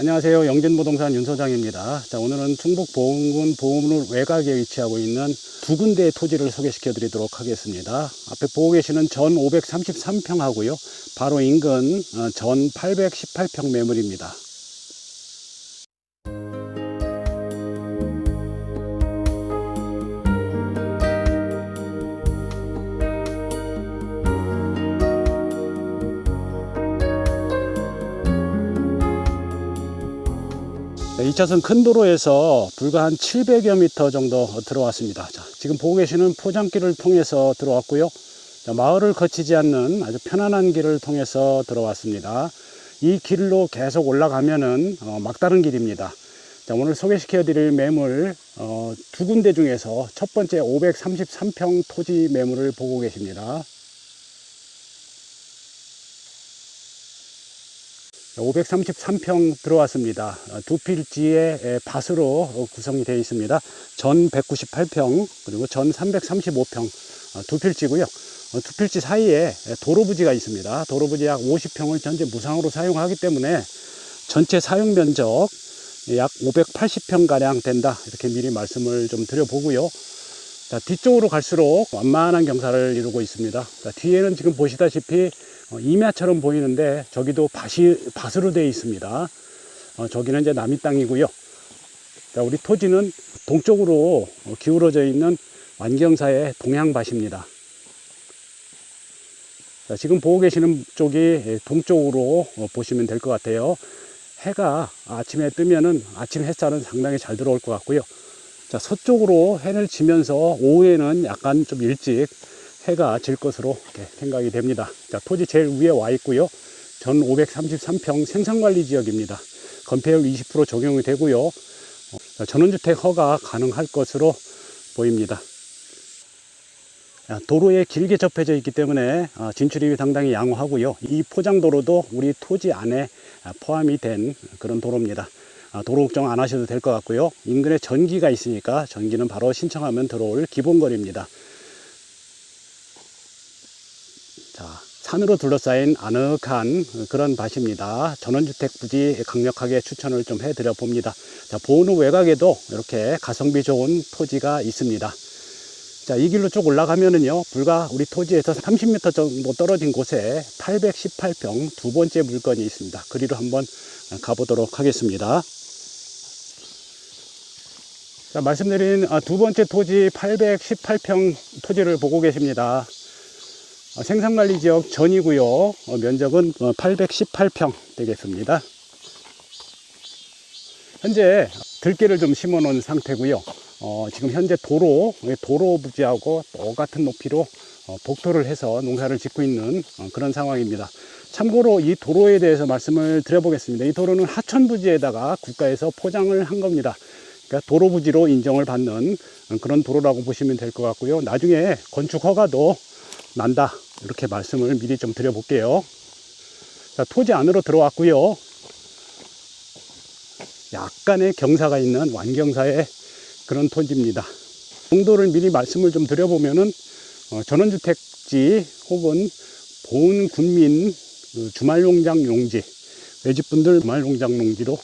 안녕하세요. 영진부동산 윤 소장입니다. 자, 오늘은 충북 보은군 보은을 외곽에 위치하고 있는 두 군데의 토지를 소개시켜 드리도록 하겠습니다. 앞에 보고 계시는 전 533평 하고요. 바로 인근 어, 전 818평 매물입니다. 2차선 큰 도로에서 불과 한 700여 미터 정도 들어왔습니다. 자, 지금 보고 계시는 포장길을 통해서 들어왔고요. 자, 마을을 거치지 않는 아주 편안한 길을 통해서 들어왔습니다. 이 길로 계속 올라가면은 어, 막다른 길입니다. 자, 오늘 소개시켜 드릴 매물 어, 두 군데 중에서 첫 번째 533평 토지 매물을 보고 계십니다. 533평 들어왔습니다. 어, 두 필지의 밭으로 어, 구성이 되어 있습니다. 전 198평 그리고 전 335평 어, 두 필지고요. 두 필지 사이에 도로 부지가 있습니다. 도로 부지 약 50평을 전체 무상으로 사용하기 때문에 전체 사용 면적 약 580평 가량 된다. 이렇게 미리 말씀을 좀 드려보고요. 자, 뒤쪽으로 갈수록 완만한 경사를 이루고 있습니다. 자, 뒤에는 지금 보시다시피 어, 임야처럼 보이는데 저기도 밭이, 밭으로 되어 있습니다. 어, 저기는 이제 남이 땅이고요. 자, 우리 토지는 동쪽으로 어, 기울어져 있는 완경사의 동양밭입니다. 자, 지금 보고 계시는 쪽이 예, 동쪽으로 어, 보시면 될 것 같아요. 해가 아침에 뜨면은 아침 햇살은 상당히 잘 들어올 것 같고요. 자, 서쪽으로 해를 지면서 오후에는 약간 좀 일찍 해가 질 것으로 생각이 됩니다. 자, 토지 제일 위에 와 있고요. 전 533평 생산관리 지역입니다. 건폐율 20% 적용이 되고요. 어, 전원주택 허가 가능할 것으로 보입니다. 자, 도로에 길게 접해져 있기 때문에 어, 진출입이 상당히 양호하고요. 이 포장도로도 우리 토지 안에 아, 포함이 된 그런 도로입니다. 아, 도로 걱정 안 하셔도 될 것 같고요. 인근에 전기가 있으니까 전기는 바로 신청하면 들어올 기본거리입니다. 자, 산으로 둘러싸인 아늑한 그런 밭입니다. 전원주택 부지 강력하게 추천을 좀 해드려 봅니다. 자, 보은후 외곽에도 이렇게 가성비 좋은 토지가 있습니다. 자, 이 길로 쭉 올라가면은요, 불과 우리 토지에서 30m 정도 떨어진 곳에 818평 두 번째 물건이 있습니다. 그리로 한번 가보도록 하겠습니다. 자, 말씀드린 아, 두 번째 토지 818평 토지를 보고 계십니다. 어, 생산관리 지역 전이고요. 어, 면적은 818평 되겠습니다. 현재 들깨를 좀 심어 놓은 상태고요. 어, 지금 현재 도로, 도로 부지하고 똑같은 높이로 어, 복도를 해서 농사를 짓고 있는 어, 그런 상황입니다. 참고로 이 도로에 대해서 말씀을 드려보겠습니다. 이 도로는 하천 부지에다가 국가에서 포장을 한 겁니다. 그러니까 도로 부지로 인정을 받는 그런 도로라고 보시면 될 것 같고요. 나중에 건축 허가도 난다. 이렇게 말씀을 미리 좀 드려볼게요. 자, 토지 안으로 들어왔고요. 약간의 경사가 있는 완경사의 그런 토지입니다. 정도를 미리 말씀을 좀 드려보면은 어, 전원주택지 혹은 보은 군민 그 주말농장 용지 외집분들 주말농장 농지로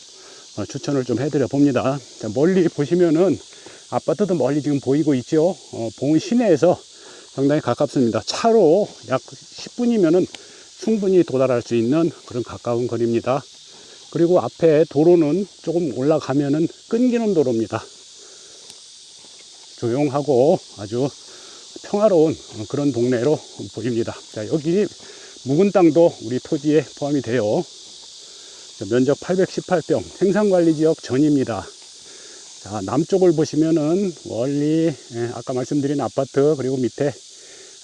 어, 추천을 좀 해드려 봅니다. 자, 멀리 보시면은 아파트도 멀리 지금 보이고 있죠. 어, 보은 시내에서 상당히 가깝습니다. 차로 약 10분이면은 충분히 도달할 수 있는 그런 가까운 거리입니다. 그리고 앞에 도로는 조금 올라가면은 끊기는 도로입니다. 조용하고 아주 평화로운 그런 동네로 보입니다. 자, 여기 묵은 땅도 우리 토지에 포함이 돼요. 면적 818평 생산관리지역 전입니다. 자, 남쪽을 보시면은 멀리 예, 아까 말씀드린 아파트 그리고 밑에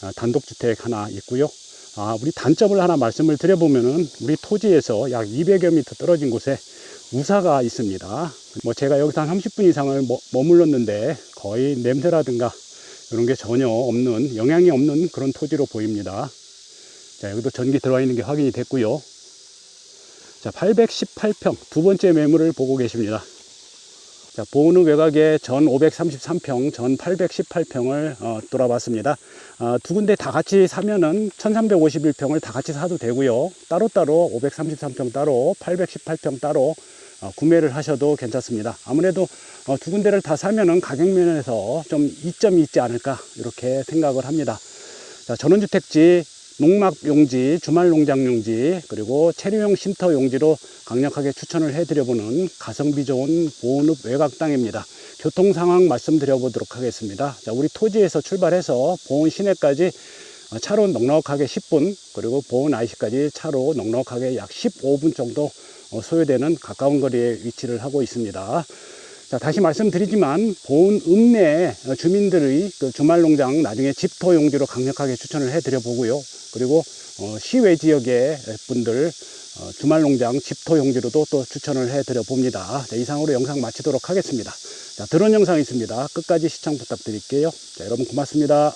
아, 단독주택 하나 있고요. 아, 우리 단점을 하나 말씀을 드려보면은 우리 토지에서 약 200여 미터 떨어진 곳에 우사가 있습니다. 뭐 제가 여기서 한 30분 이상을 머, 머물렀는데 거의 냄새라든가 이런 게 전혀 없는 영향이 없는 그런 토지로 보입니다. 자, 여기도 전기 들어와 있는 게 확인이 됐고요. 자, 818평 두 번째 매물을 보고 계십니다. 자, 보은우 외곽에 전 533평, 전 818평을 어, 돌아봤습니다. 어, 두 군데 다 같이 사면은 1351평을 다 같이 사도 되고요. 따로따로 533평 따로, 818평 따로 어, 구매를 하셔도 괜찮습니다. 아무래도 어, 두 군데를 다 사면은 가격 면에서 좀 이점이 있지 않을까 이렇게 생각을 합니다. 자, 전원주택지, 농막 용지, 주말 농장 용지, 그리고 체류용 쉼터 용지로 강력하게 추천을 해드려보는 가성비 좋은 보온읍 외곽 땅입니다. 교통 상황 말씀드려보도록 하겠습니다. 자, 우리 토지에서 출발해서 보온 시내까지 어, 차로 넉넉하게 10분, 그리고 보온 IC까지 차로 넉넉하게 약 15분 정도 어, 소요되는 가까운 거리에 위치를 하고 있습니다. 자, 다시 말씀드리지만 보온 읍내 주민들의 그 주말 농장 나중에 집토 용지로 강력하게 추천을 해드려 보고요. 그리고 어, 시외 지역의 분들 어, 주말 농장 집토 용지로도 또 추천을 해드려 봅니다. 자, 이상으로 영상 마치도록 하겠습니다. 자, 드론 영상 있습니다. 끝까지 시청 부탁드릴게요. 자, 여러분 고맙습니다.